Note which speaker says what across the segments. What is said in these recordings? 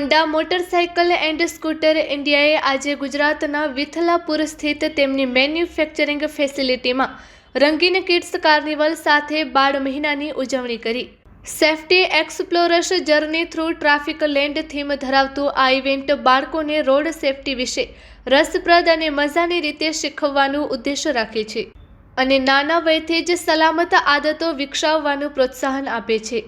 Speaker 1: Honda motorcycle and scooter ઇન્ડિયાએ આજે ગુજરાતના વિથલાપુર સ્થિત તેમની મેન્યુફેક્ચરિંગ ફેસિલિટીમાં રંગીન કિડ્સ કાર્નિવલ સાથે બાળ મહિનાની ઉજવણી કરી. Safety explorers journey through traffic land theme ધરાવતું આ ઇવેન્ટ બાળકોને રોડ સેફ્ટી વિશે રસપ્રદ અને મજાની રીતે શીખવવાનું ઉદ્દેશ્ય રાખે છે અને નાના વયથી જ સલામત આદતો વિકસાવવાનું પ્રોત્સાહન આપે છે.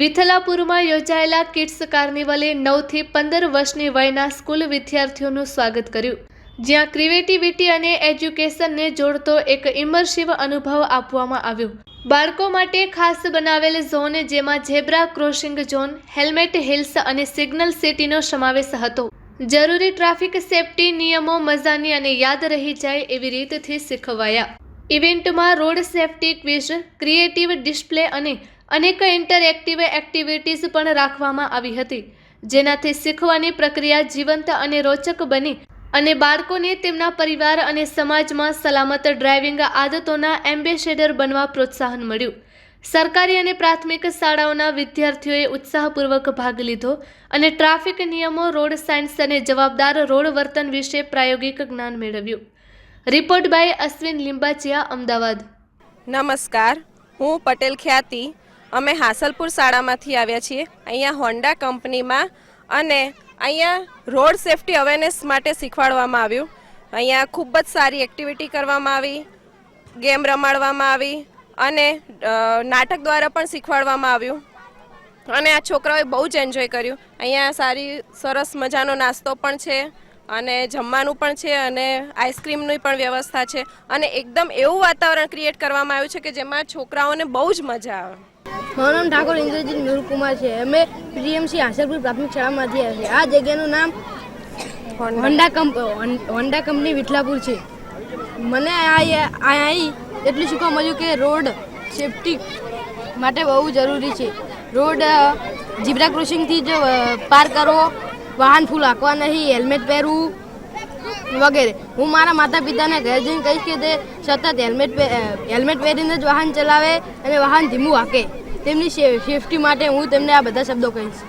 Speaker 1: વિથલાપુરમાં યોજાયેલા કિડ્સ કાર્નિવલે નવથી પંદર વર્ષની વયના સ્કૂલ વિદ્યાર્થીઓનું સ્વાગત કર્યું. જ્યાં ક્રિએટિવિટી અને એજ્યુકેશનને જોડતો એક ઇમર્સિવ અનુભવ આપવામાં આવ્યો. બાળકો માટે ખાસ બનાવેલ ઝોન જેમાં zebra crossing zone, helmet hills અને સિગ્નલ સિટીનો સમાવેશ હતો. જરૂરી ટ્રાફિક સેફટી નિયમો મજાની અને યાદ રહી જાય એવી રીતથી શીખવાયા. ઇવેન્ટમાં road safety quiz, creative display અને અનેક ઇન્ટરેક્ટિવ એક્ટિવિટીઝ પણ રાખવામાં આવી હતી. જેનાથી શીખવાની પ્રક્રિયા જીવંત અને રોચક બની અને બાળકોને તેમના પરિવાર અને સમાજમાં સલામત ડ્રાઇવિંગ આદતોના એમ્બેસેડર બનવા પ્રોત્સાહન મળ્યું. સરકારી અને પ્રાથમિક શાળાઓના વિદ્યાર્થીઓએ ઉત્સાહપૂર્વક ભાગ લીધો અને ટ્રાફિક નિયમો, રોડ સાયન્સ અને જવાબદાર રોડ વર્તન વિશે પ્રાયોગિક જ્ઞાન મેળવ્યું. Report by Ashwin Limbachiya, Ahmedabad.
Speaker 2: નમસ્કાર, હું પટેલ ખ્યાતિ. અમે હાસલપુર શાળામાંથી આવ્યા છીએ. અહીંયા હોન્ડા કંપનીમાં અને અહીંયા રોડ સેફટી અવેરનેસ માટે શીખવાડવામાં આવ્યું. અહીંયા ખૂબ જ સારી એક્ટિવિટી કરવામાં આવી, ગેમ રમાડવામાં આવી અને નાટક દ્વારા પણ શીખવાડવામાં આવ્યું. અને આ છોકરાઓએ બહુ જ એન્જોય કર્યું. અહીંયા સારી, સરસ મજાનો નાસ્તો પણ છે. અને જમવાનું પણ છે અને આઈસ્ક્રીમની પણ વ્યવસ્થા છે. અને એકદમ એવું વાતાવરણ ક્રિએટ કરવામાં આવ્યું છે કે જેમાં છોકરાઓને બહુ જ મજા આવે.
Speaker 3: મારું નામ ઠાકોર ઇન્દ્રજીત મેહુલકુમાર છે. અમે પીએમસી આશરપુર પ્રાથમિક શાળામાંથી આવ્યા છે આ જગ્યાનું નામ હોન્ડા. કંપ હોન્ડા કંપની વિઠલાપુર છે. મને અહીં એટલું શીખવા મળ્યું કે રોડ સેફટી માટે બહુ જરૂરી છે. રોડ જીબ્રા ક્રોસિંગથી જ પાર કરવો વાહન ફૂલ હાંકવા નહીં, હેલ્મેટ પહેરવું વગેરે. હું મારા માતા પિતાને ઘરે જઈને કહીશ કે તે સતત હેલ્મેટ હેલ્મેટ પહેરીને જ વાહન ચલાવે અને વાહન ધીમું હાંકે. તેમની સેફટી માટે હું તેમને આ બધા શબ્દો કહીશ.